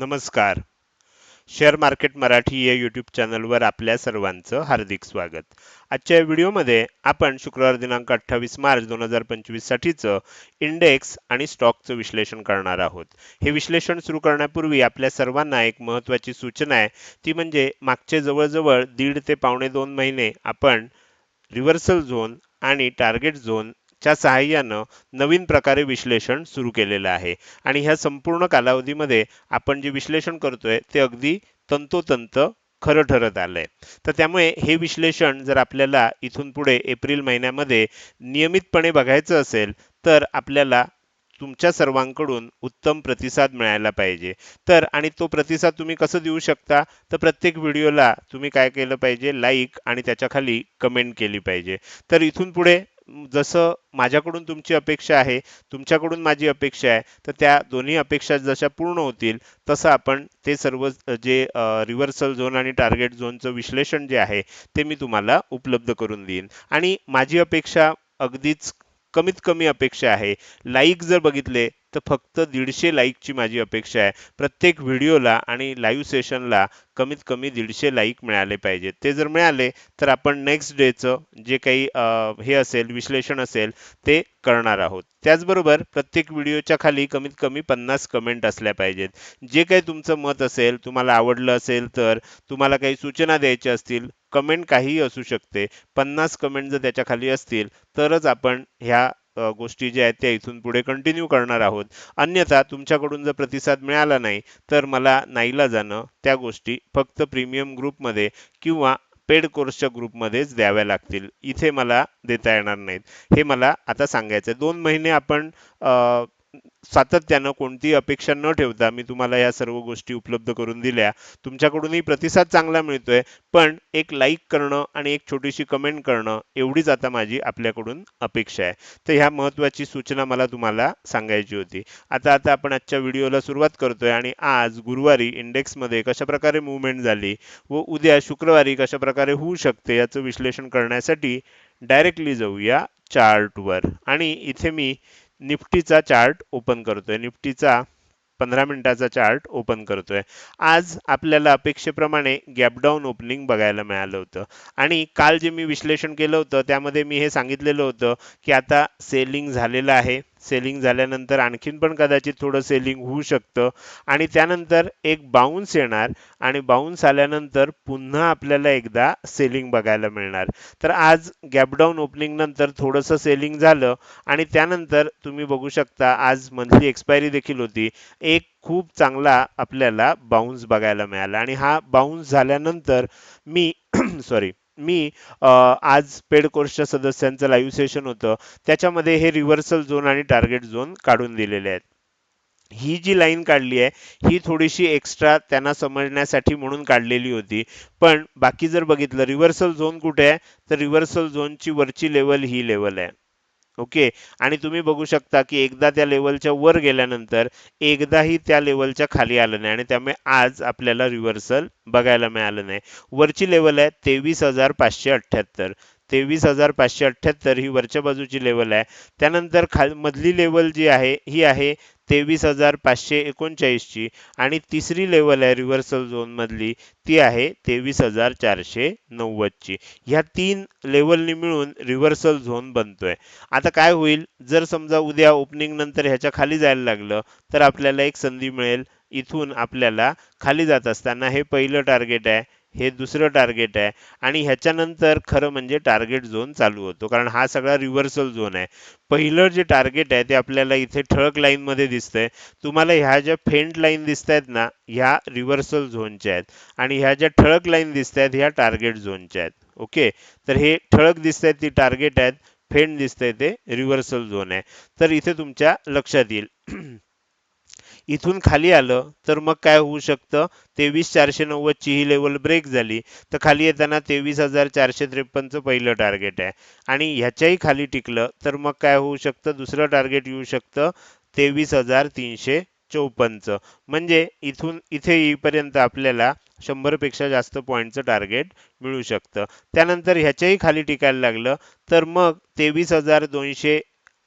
नमस्कार. Share market Marathi या YouTube चॅनलवर आपल्या सर्वांचं हार्दिक स्वागत. आजच्या या व्हिडिओमध्ये आपण शुक्रवार दिनांक अठ्ठावीस मार्च दोन हजार पंचवीस साठीचं इंडेक्स आणि स्टॉकचं विश्लेषण करणार आहोत. हे विश्लेषण सुरू करण्यापूर्वी आपल्या सर्वांना एक महत्त्वाची सूचना आहे. ती म्हणजे मागचे जवळजवळ दीड ते पावणे दोन महिने आपण रिव्हर्सल झोन आणि टार्गेट झोन च्या सहाय्यानं नवीन प्रकारे विश्लेषण सुरू केलेलं आहे. आणि ह्या संपूर्ण कालावधीमध्ये आपण जे विश्लेषण करतोय ते अगदी तंतोतंत खरं ठरत आलंय. तर त्यामुळे हे विश्लेषण जर आपल्याला इथून पुढे एप्रिल महिन्यामध्ये नियमितपणे बघायचं असेल तर आपल्याला तुमच्या सर्वांकडून उत्तम प्रतिसाद मिळायला पाहिजे. तर आणि तो प्रतिसाद तुम्ही कसं देऊ शकता? तर प्रत्येक व्हिडिओला तुम्ही काय केलं पाहिजे? लाईक आणि त्याच्याखाली कमेंट केली पाहिजे. तर इथून पुढे जसं माझ्याकडून तुमची अपेक्षा आहे तुमच्याकडून माझी अपेक्षा आहे तर त्या दोन्ही अपेक्षा जशा पूर्ण होतील तसं आपण ते सर्व जे रिव्हर्सल झोन आणि टार्गेट झोनचं विश्लेषण जे आहे ते मी तुम्हाला उपलब्ध करून देईन. आणि माझी अपेक्षा अगदीच कमीत कमी अपेक्षा आहे. लाईक जर बघितले तर फक्त दीडशे लाईकची माझी अपेक्षा आहे. प्रत्येक व्हिडिओला आणि लाईव्ह सेशनला कमीत कमी दीडशे लाईक मिळाले पाहिजेत. ते जर मिळाले तर आपण नेक्स्ट डेचं जे काही हे असेल विश्लेषण असेल ते करणार आहोत. त्याचबरोबर प्रत्येक व्हिडिओच्या खाली कमीत कमी पन्नास कमेंट असल्या पाहिजेत. जे काही तुमचं मत असेल तुम्हाला आवडलं असेल तर तुम्हाला काही सूचना द्यायच्या असतील कमेंट काहीही असू शकते. पन्नास कमेंट जर त्याच्याखाली असतील तरच आपण ह्या गोष्टी ज्या आहेत त्या इथून पुढे कंटिन्यू करणार आहोत. अन्यथा तुमच्याकडून जर प्रतिसाद मिळाला नाही तर मला नाईला जाणं त्या गोष्टी फक्त प्रीमियम ग्रुपमध्ये किंवा पेड कोर्सच्या ग्रुपमध्येच द्याव्या लागतील. इथे मला देता येणार नाहीत. हे मला आता सांगायचं दोन महिने आपण सातत्यानं कोणतीही अपेक्षा न ठेवता मी तुम्हाला या सर्व गोष्टी उपलब्ध करून दिल्या. तुमच्याकडूनही प्रतिसाद चांगला मिळतोय पण एक लाईक करणं आणि एक छोटीशी कमेंट करणं एवढीच आता माझी आपल्याकडून अपेक्षा आहे. तर ह्या महत्त्वाची सूचना मला तुम्हाला सांगायची होती. आता आता आपण आजच्या व्हिडिओला सुरुवात करतोय आणि आज गुरुवारी इंडेक्समध्ये कशाप्रकारे मुवमेंट झाली व उद्या शुक्रवारी कशा प्रकारे होऊ शकते याचं विश्लेषण करण्यासाठी डायरेक्टली जाऊया चार्टवर आणि इथे मी निफ्टीचा चार्ट ओपन करतोय. निफ्टीचा पंधरा मिनिटाचा चार्ट ओपन करतोय. आज आपल्याला अपेक्षेप्रमाणे गॅपडाऊन ओपनिंग बघायला मिळालं होतं. आणि काल जे मी विश्लेषण केलं होतं त्यामध्ये मी हे सांगितलेलं होतं की आता सेलिंग झालेलं आहे. सेलिंग झाल्यानंतर आणखीन पण कदाचित थोडं सेलिंग होऊ शकतं. आणि त्यानंतर एक बाउन्स येणार आणि बाउन्स आल्यानंतर पुन्हा आपल्याला एकदा सेलिंग बघायला मिळणार. तर आज गॅपडाऊन ओपनिंग नंतर थोडंसं सेलिंग झालं आणि त्यानंतर तुम्ही बघू शकता आज मंथली एक्सपायरी देखील होती. एक खूप चांगला आपल्याला बाउन्स बघायला मिळाला. आणि हा बाउन्स झाल्यानंतर मी सॉरी मी आज पेड कोर्सच्या सदस्यांचं लाईव्ह सेशन होतं. त्याच्यामध्ये हे रिव्हर्सल झोन आणि टार्गेट झोन काढून दिलेले आहेत. ही जी लाईन काढली आहे ही थोडीशी एक्स्ट्रा त्यांना समजण्यासाठी म्हणून काढलेली होती. पण बाकी जर बघितलं रिव्हर्सल झोन कुठे आहे? तर रिव्हर्सल झोनची वरची लेवल ही लेवल आहे. ओके आणि तुम्ही बघू शकता की एकदा त्या लेवलच्या वर गेल्यानंतर एकदाही त्या लेवलच्या खाली आलं नाही आणि त्यामुळे आज आपल्याला रिव्हर्सल बघायला मिळालं नाही. वरची लेवल आहे तेवीस हजार पाचशे अठ्ठ्याहत्तर. तेवीस हजार पाचशे अठ्ठ्याहत्तर ही वरच्या बाजूची लेवल आहे. त्यानंतर खाल मधली लेवल जी आहे ही आहे तेवीस हजार पाचशे एकोणचाळीसची आणि तिसरी लेवल आहे रिव्हर्सल झोन मधली ती आहे तेवीस हजार चारशे नव्वदची. ह्या तीन लेवलनी मिळून रिव्हर्सल झोन बनतोय. आता काय होईल? जर समजा उद्या ओपनिंग नंतर ह्याच्या खाली जायला लागलं तर आपल्याला एक संधी मिळेल. इथून आपल्याला खाली जात असताना हे पहिलं टार्गेट आहे हे दुसरं टार्गेट आहे. आणि ह्याच्यानंतर खरं म्हणजे टार्गेट झोन चालू होतो. कारण हा सगळा रिव्हर्सल झोन आहे. पहिलं जे टार्गेट आहे ते आपल्याला इथे ठळक लाईन मध्ये दिसतंय. तुम्हाला ह्या ज्या फेंट लाईन दिसत आहेत ना ह्या रिव्हर्सल झोनच्या आहेत. आणि ह्या ज्या ठळक लाईन दिसत आहेत ह्या टार्गेट झोनच्या आहेत. ओके? तर हे ठळक दिसत आहेत ती टार्गेट आहेत. फेंट दिसतंय ते रिव्हर्सल झोन आहे. तर इथे तुमच्या लक्षात येईल. इथून खाली आलं तर मग काय होऊ शकतं? तेवीस चारशे नव्वदची ही लेवल ब्रेक झाली तर खाली येताना तेवीस हजार चारशे त्रेपन्नचं पहिलं टार्गेट आहे. आणि ह्याच्याही खाली टिकलं तर मग काय होऊ शकतं? दुसरं टार्गेट येऊ शकतं तेवीस हजार तीनशे चौपन्नचं. म्हणजे इथून इथे येईपर्यंत आपल्याला शंभरपेक्षा जास्त पॉईंटचं टार्गेट मिळू शकतं. त्यानंतर ह्याच्याही खाली टिकायला लागलं तर मग तेवीस हजार दोनशे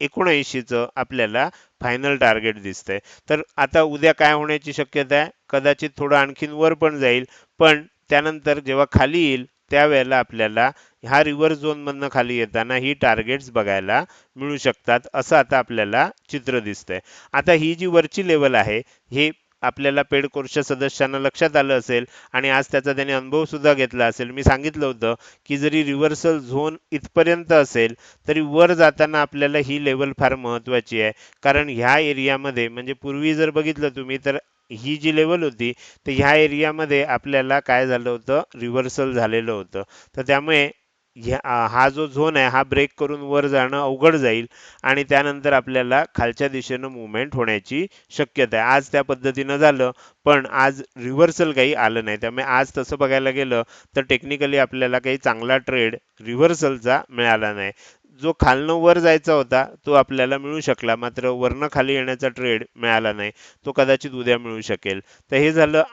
एकोणऐंशीचं आपल्याला फायनल टार्गेट दिसतंय. तर आता उद्या काय होण्याची शक्यता आहे? कदाचित थोडं आणखीन वर पण जाईल पण त्यानंतर जेव्हा खाली येईल त्यावेळेला आपल्याला ह्या रिव्हर्स झोनमधनं खाली येताना ही टार्गेट्स बघायला मिळू शकतात असं आता आपल्याला चित्र दिसतंय. आता ही जी वरची लेवल आहे हे आपल्याला पेड कोर्सच्या सदस्यांना लक्षात आलं असेल आणि आज त्याचा त्याने अनुभव सुद्धा घेतला असेल. मी सांगितलं होतं की जरी रिव्हर्सल झोन इथपर्यंत असेल तरी वर जाताना आपल्याला ही लेवल फार महत्त्वाची आहे. कारण ह्या एरियामध्ये म्हणजे पूर्वी जर बघितलं तुम्ही तर ही जी लेवल होती तर ह्या एरियामध्ये आपल्याला काय झालं होतं? रिव्हर्सल झालेलं होतं. तर त्यामुळे ह्या हा जो झोन आहे हा ब्रेक करून वर जाणं अवघड जाईल आणि त्यानंतर आपल्याला खालच्या दिशेनं मुवमेंट होण्याची शक्यता आहे. आज त्या पद्धतीनं झालं पण आज रिव्हर्सल काही आलं नाही. त्यामुळे आज तसं बघायला गेलं तर टेक्निकली आपल्याला काही चांगला ट्रेड रिव्हर्सलचा मिळाला नाही. जो खालनं वर जायचा होता तो आपल्याला मिळू शकला मात्र वरनं खाली येण्याचा ट्रेड मिळाला नाही. तो कदाचित उद्या मिळू शकेल. तर हे झालं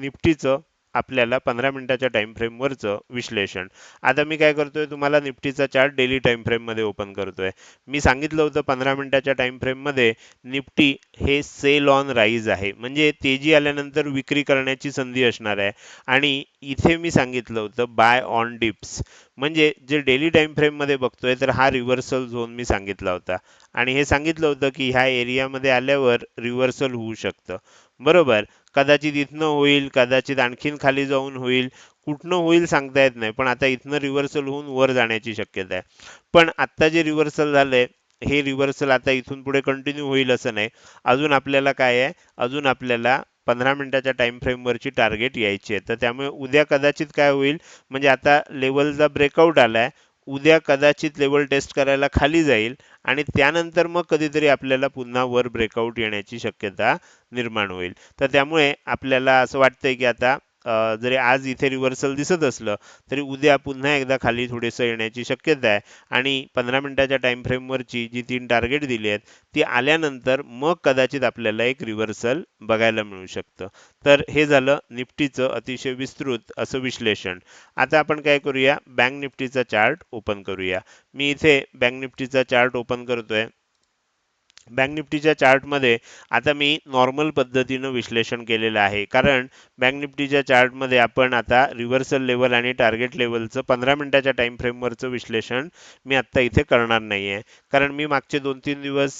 निफ्टीचं आपल्याला पंधरा मिनिटाच्या टाइम फ्रेमवरचं विश्लेषण. आता मी काय करतोय तुम्हाला निफ्टीचा चार्ट डेली टाइम फ्रेममध्ये ओपन करतोय. मी सांगितलं होतं पंधरा मिनिटाच्या टाइम फ्रेममध्ये निफ्टी हे सेल ऑन राईज आहे. म्हणजे तेजी आल्यानंतर विक्री करण्याची संधी असणार आहे. आणि इथे मी सांगितलं होतं बाय ऑन डिप्स म्हणजे जे डेली टाइम फ्रेममध्ये बघतोय तर हा रिव्हर्सल झोन मी सांगितला होता. आणि हे सांगितलं होतं की ह्या एरियामध्ये आल्यावर रिव्हर्सल होऊ शकतं. बरोबर? कदाचित इथनं होईल कदाचित आणखीन खाली जाऊन होईल. कुठनं होईल सांगता येत नाही पण आता इथनं रिव्हर्सल होऊन वर जाण्याची शक्यता आहे. पण आत्ता जे रिव्हर्सल झालंय हे रिव्हर्सल आता इथून पुढे कंटिन्यू होईल असं नाही. अजून आपल्याला काय आहे? अजून आपल्याला पंधरा मिनिटाच्या टाइम फ्रेमवरची टार्गेट यायची आहे. तर त्यामुळे उद्या कदाचित काय होईल? म्हणजे आता लेवलचा ब्रेकआउट आलाय. उद्या कदाचित लेवल टेस्ट करायला खाली जाईल आणि त्यानंतर मग कधीतरी आपल्याला पुन्हा वर ब्रेकआउट येण्याची शक्यता निर्माण होईल. तर त्यामुळे आपल्याला असं वाटतंय की आता जरी आज इथे रिव्हर्सल दिसत असलं तरी उद्या पुन्हा एकदा खाली थोडेसं येण्याची शक्यता आहे. आणि पंधरा मिनिटाच्या टाइम फ्रेमवरची जी तीन टार्गेट दिली आहेत ती आल्यानंतर मग कदाचित आपल्याला एक रिव्हर्सल बघायला मिळू शकतं. तर हे झालं निफ्टीचं अतिशय विस्तृत असं विश्लेषण. आता आपण काय करूया? बँक निफ्टीचा चार्ट ओपन करूया. मी इथे बँक निफ्टीचा चार्ट ओपन करतोय. बँक निफ्टीच्या चार्टमध्ये आता मी नॉर्मल पद्धतीनं विश्लेषण केलेलं आहे. कारण बँक निफ्टीच्या चार्टमध्ये आपण आता रिव्हर्सल लेवल आणि टार्गेट लेवलचं पंधरा मिनिटाच्या टाईम फ्रेमवरचं विश्लेषण मी आत्ता इथे करणार नाही आहे कारण मी मागचे दोन तीन दिवस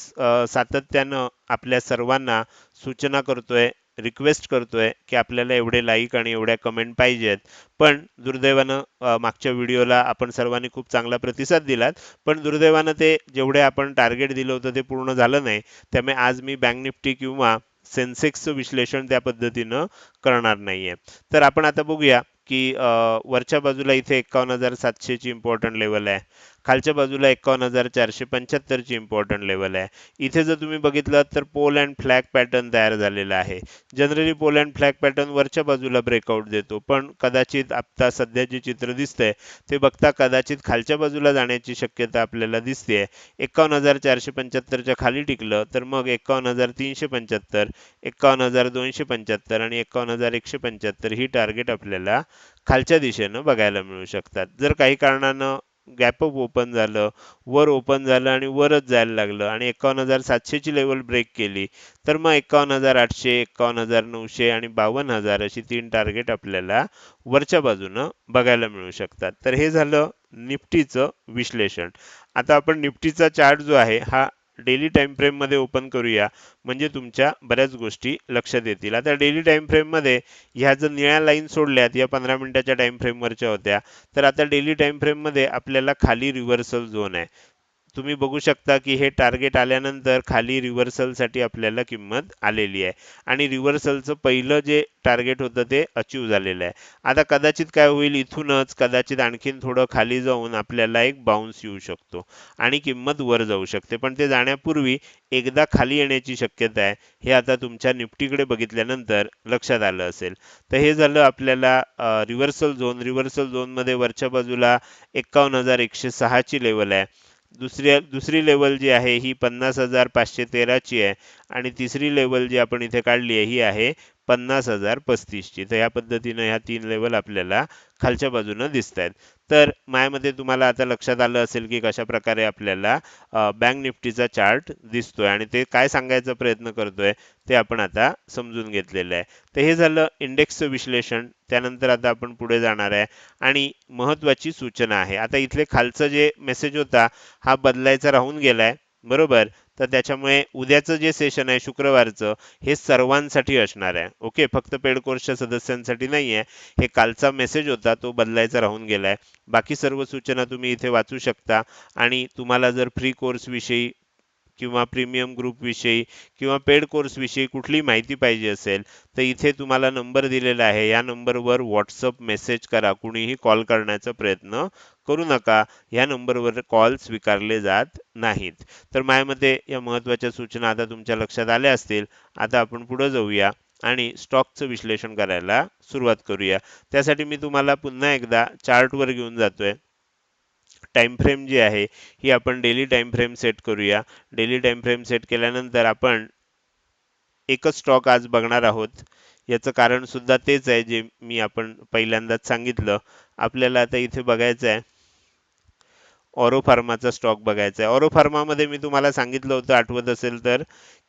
सातत्यानं आपल्या सर्वांना सूचना करतोय रिक्वेस्ट करतोय की आपल्याला एवढे लाईक आणि एवढ्या कमेंट पाहिजेत. पण दुर्दैवानं मागच्या व्हिडिओला आपण सर्वांनी खूप चांगला प्रतिसाद दिलात. पण दुर्दैवानं ते जेवढे आपण टार्गेट दिलं होतं ते पूर्ण झालं नाही. त्यामुळे आज मी बँक निफ्टी किंवा सेन्सेक्सचं विश्लेषण त्या पद्धतीनं करणार नाहीये. तर आपण आता बघूया की वरच्या बाजूला इथे एकावन्न हजार सातशेची इम्पॉर्टंट लेवल आहे. खालच्या बाजूला एकावन्न हजार चारशे पंच्याहत्तरची इम्पॉर्टंट लेवल आहे. इथे जर तुम्ही बघितलं तर पोल अँड फ्लॅग पॅटर्न तयार झालेला आहे. Generally pole and flag pattern वरच्या बाजूला ब्रेकआउट देतो पण कदाचित आता सध्या जे चित्र दिसतंय ते बघता कदाचित खालच्या बाजूला जाण्याची शक्यता आपल्याला दिसते एकावन्न हजार चारशे पंच्याहत्तरच्या खाली टिकलं तर मग एकावन्न हजार तीनशे पंच्याहत्तर एकावन्न हजार दोनशे पंच्याहत्तर आणि एकावन्न हजार एकशे पंच्याहत्तर ही टार्गेट आपल्याला खालच्या दिशेनं बघायला मिळू शकतात. जर काही कारणानं गॅपअप ओपन झालं वर ओपन झालं आणि वरच जायला लागलं आणि एकावन्न हजार सातशेची लेवल ब्रेक केली. तर मग एकावन्न हजार आठशे एकावन्न हजार नऊशे आणि बावन्न हजार अशी तीन टार्गेट आपल्याला वरच्या बाजूनं बघायला मिळू शकतात. तर हे झालं निफ्टीचं विश्लेषण. आता आपण निफ्टीचा चार्ट जो आहे हा डेली टाइम फ्रेममध्ये ओपन करूया. म्हणजे तुमच्या बऱ्याच गोष्टी लक्षात येतील. आता डेली टाइम फ्रेममध्ये ह्या जर निळ्या लाईन सोडल्यात या पंधरा मिनिटाच्या टाइम फ्रेमवरच्या होत्या. तर आता डेली टाइम फ्रेममध्ये आपल्याला खाली रिव्हर्सल झोन आहे. तुम्ही बघू शकता की हे टार्गेट आल्यानंतर खाली रिव्हर्सलसाठी आपल्याला किंमत आलेली आहे. आणि रिव्हर्सलचं पहिलं जे टार्गेट होतं ते अचीव झालेलं आहे. आता कदाचित काय होईल इथूनच कदाचित आणखीन थोडं खाली जाऊन आपल्याला एक बाउन्स येऊ शकतो आणि किंमत वर जाऊ शकते. पण ते जाण्यापूर्वी एकदा खाली येण्याची शक्यता आहे. हे आता तुमच्या निफ्टीकडे बघितल्यानंतर लक्षात आलं असेल. तर हे झालं आपल्याला रिव्हर्सल झोन रिव्हर्सल झोनमध्ये वरच्या बाजूला एक्कावन्न हजार एकशे सहाची लेवल आहे. दुसऱ्या दुसरी लेवल जी आहे ही पन्नास हजार पाचशे तेराची आहे. आणि तिसरी लेवल जी आपण इथे काढली आहे ही आहे पन्नास हजार पस्तीसची. तर ह्या पद्धतीनं ह्या तीन लेवल आपल्याला खालच्या बाजूनं दिसत आहेत तर मायामध्ये तुम्हाला आता लक्षात आलं असेल की कशा प्रकारे आपल्याला बँक निफ्टीचा चार्ट दिसतोय आणि ते काय सांगायचा प्रयत्न करतोय ते आपण आता समजून घेतलेलं आहे. तर हे झालं इंडेक्सचं विश्लेषण त्यानंतर आता आपण पुढे जाणार आहे आणि महत्त्वाची सूचना आहे. आता इथले खालचं जे मेसेज होता हा बदलायचा राहून गेलाय बरोबर? तर त्याच्यामुळे उद्याचं जे सेशन आहे शुक्रवारचं हे सर्वांसाठी असणार आहे. ओके फक्त पेड कोर्सच्या सदस्यांसाठी नाही आहे हे कालचा मेसेज होता तो बदलायचा राहून गेलाय. बाकी सर्व सूचना तुम्ही इथे वाचू शकता. आणि तुम्हाला जर फ्री कोर्सविषयी किंवा प्रीमियम ग्रुपविषयी किंवा पेड कोर्सविषयी कुठली माहिती पाहिजे असेल तर इथे तुम्हाला नंबर दिलेला आहे. या नंबरवर व्हॉट्सअप मेसेज करा. कुणीही कॉल करण्याचा प्रयत्न करू नका. या नंबरवर कॉल स्वीकारले जात नाहीत. तर माझ्यामध्ये या महत्त्वाच्या सूचना आता तुमच्या लक्षात आल्या असतील. आता आपण पुढे जाऊया आणि स्टॉकचं विश्लेषण करायला सुरुवात करूया. त्यासाठी मी तुम्हाला पुन्हा एकदा चार्टवर घेऊन जातोय. टाइम फ्रेम जी आहे ही आपण डेली टाईमफ्रेम सेट करूया. डेली टाईमफ्रेम सेट केल्यानंतर आपण एकच स्टॉक आज बघणार आहोत. याचं कारण सुद्धा तेच आहे जे मी आपण पहिल्यांदाच सांगितलं. आपल्याला आता इथे बघायचं आहे ऑरो फार्माचा स्टॉक बघायचा आहे ऑरो फार्मामध्ये मी तुम्हाला सांगितलं होतं आठवत असेल तर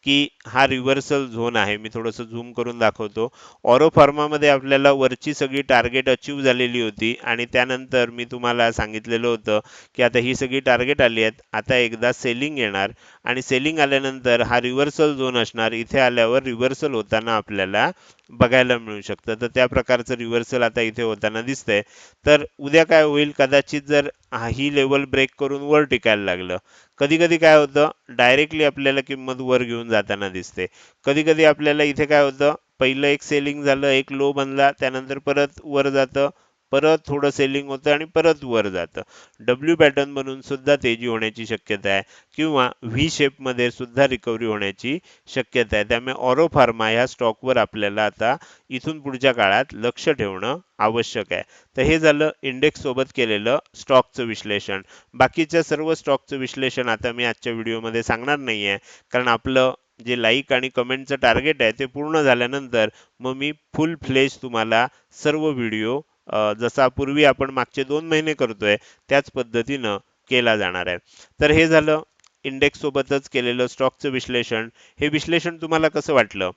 की हा रिव्हर्सल झोन आहे. मी थोडंसं झूम करून दाखवतो. ऑरो फार्मामध्ये आपल्याला वरची सगळी टार्गेट अचीव झालेली होती आणि त्यानंतर मी तुम्हाला सांगितलेलं होतं की आता ही सगळी टार्गेट आली आहेत. आता एकदा सेलिंग येणार आणि सेलिंग आल्यानंतर हा रिव्हर्सल झोन असणार. इथे आल्यावर रिव्हर्सल होताना आपल्याला बघायला मिळू शकतं. तर त्या प्रकारचं रिव्हर्सल आता इथे होताना दिसतंय. तर उद्या काय होईल? कदाचित जर ही लेवल ब्रेक करून वर टिकायला लागलं कधी कधी काय होतं? डायरेक्टली आपल्याला किंमत वर घेऊन जाताना दिसते. कधी कधी आपल्याला इथे काय होतं? पहिलं एक सेलिंग झालं एक लो बनला त्यानंतर परत वर जातं. परत थोडं सेलिंग होतं आणि परत वर जातं. डब्ल्यू पॅटर्न बनून सुद्धा तेजी होण्याची शक्यता आहे. किंवा व्ही शेपमध्ये सुद्धा रिकव्हरी होण्याची शक्यता आहे. त्यामुळे ऑरो फार्मा ह्या स्टॉकवर आपल्याला आता इथून पुढच्या काळात लक्ष ठेवणं आवश्यक आहे. तर हे झालं इंडेक्स सोबत केलेलं स्टॉकचं विश्लेषण. बाकीच्या सर्व स्टॉकचं विश्लेषण आता मी आजच्या व्हिडिओमध्ये सांगणार नाही आहे कारण आपलं जे लाईक आणि कमेंटचं टार्गेट आहे ते पूर्ण झाल्यानंतर मग मी फुल फ्लेश तुम्हाला सर्व व्हिडिओ जसा पूर्वी आपण मागचे दोन महिने करतोय त्याच पद्धतीनं केला जाणार आहे. तर हे झालं इंडेक्स सोबतच केलेलं स्टॉकचं विश्लेषण. हे विश्लेषण तुम्हाला कसं वाटलं?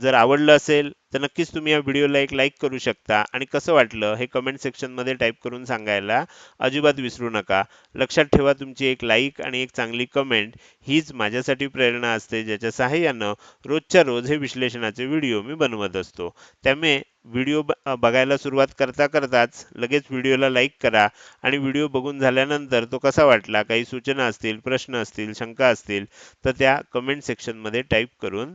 जर आवडलं असेल तर नक्कीच तुम्ही या व्हिडिओला एक लाईक करू शकता. आणि कसं वाटलं हे कमेंट सेक्शनमध्ये टाईप करून सांगायला अजिबात विसरू नका. लक्षात ठेवा तुमची एक लाईक आणि एक चांगली कमेंट हीच माझ्यासाठी प्रेरणा असते ज्याच्या सहाय्यानं रोजच्या रोज हे विश्लेषणाचे व्हिडिओ मी बनवत असतो. त्यामुळे व्हिडिओ बघायला सुरुवात करता करताच लगेच व्हिडिओला लाईक करा आणि व्हिडिओ बघून झाल्यानंतर तो कसा वाटला काही सूचना असतील प्रश्न असतील शंका असतील तर त्या कमेंट सेक्शनमध्ये टाईप करून